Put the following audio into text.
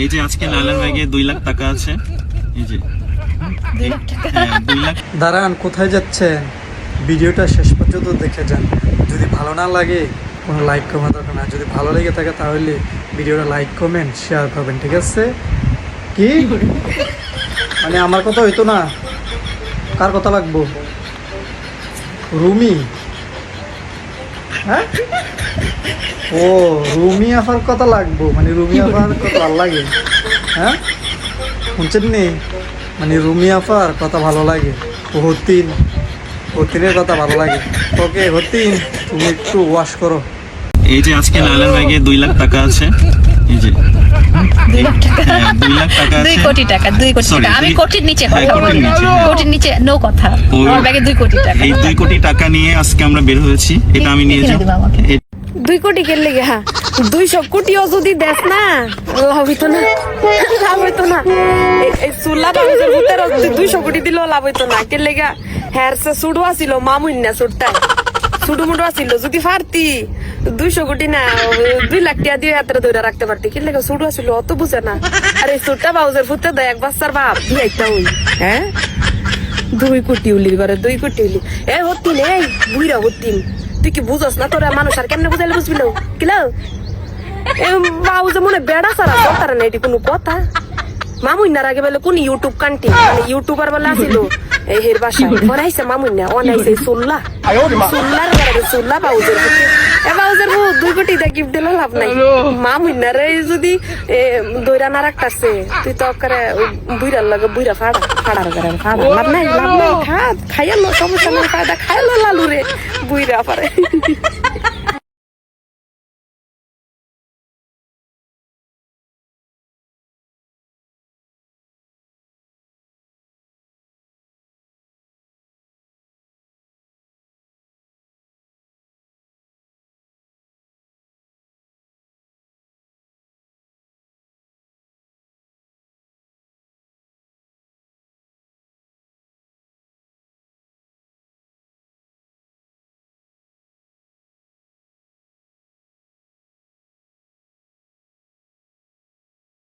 এই যে আজকে লালার ব্যাগে দুই লাখ টাকা আছে। এই যে। হ্যাঁ দুই লাখ। দাঁড়ান কোথায় যাচ্ছেন? ভিডিওটা শেষ পর্যন্ত দেখে যান। যদি ভালো না লাগে কোনো লাইক কমা দরকার না। যদি ভালো লেগে থাকে তাহলে ভিডিওটা লাইক কমেন্ট শেয়ার করবেন ঠিক আছে? কি? মানে আমার কথা হইতো না? কার কথা লাগবো? রুমি? হ্যাঁ? ও রুমি আফার কথা লাগবো। মানে রুমি আফার কথা ভালো লাগে। হ্যাঁ? শুনছেন নি? মানে রুমি আফার কথা ভালো লাগে। ও হতিন। হতিনের কথা ভালো লাগে। ওকে হতিন তুমি একটু ওয়াশ করো। এই যে আজকে লালার ব্যাগে দুই লাখ টাকা আছে। হ্যাঁ দুই আছে। কোটি টাকা দুই কোটি টাকা। আমি কোটির নিচে হ্যাঁ, কোটির নিচে, হ্যাঁ। নো কথা। আমার ব্যাগে দুই কোটি টাকা। এই দুই কোটি টাকা নিয়ে আজকে আমরা বের হয়েছি। এটা আমি নিয়ে যাব দুই কোটি হ্যাঁ? দুইশো কোটিও যদি দেস না লাভ হইতো না। লাভ হইতো না। এই- বাবুদের ভূতের দুইশো কোটি দিলেও লাভ হইতো না। কে লেগা হ্যার সে সুডু আসিল মামুন না সুডটাই সুডু মুডু আসিল যদি পারতি দুইশো কোটি না দুই লাখ টাকা দিয়ে হাতের ধরে রাখতে পারতি। কি লেগে সুডু আসিল অত বুঝে না। আর সুটটা বাবুদের ভূতে দেয়, এক বাচ্চার বাপ দিয়াইতা হই হ্যাঁ? দুই কোটি উলির ঘরে, দুই কোটি উলি। এ, হতিন, এই, বুইরা হতিন, তুই কি বুঝস না তোরা মানুষ আর কেমনে বুঝাইলে বুঝবি না কিলো যে মনে বেড়া সারা সরকার না এটি কোনো কথা। মামুইনার আগে বলে কোন ইউটিউব কান্টি মানে ইউটিউবার বলে আসিল। এই হের বাসা অনাইছে মামুইনা অনাইছে সুল্লা। সুল্লার ঘরে সুল্লা বাউজের বুকে এ বাউজের বউ দুই কোটি দা গিফট দিলে লাভ নাই। মামুইনার এই যদি এ দইরা না রাখতাছে তুই তো করে বুইরার লগে বুইরা ফাড়া ফাড়ার করে ফাড়া। লাভ নাই লাভ নাই খা খাইয়া লো সমস্যা নাই ফায়দা খাইলো লালু রে বুইরা পারে।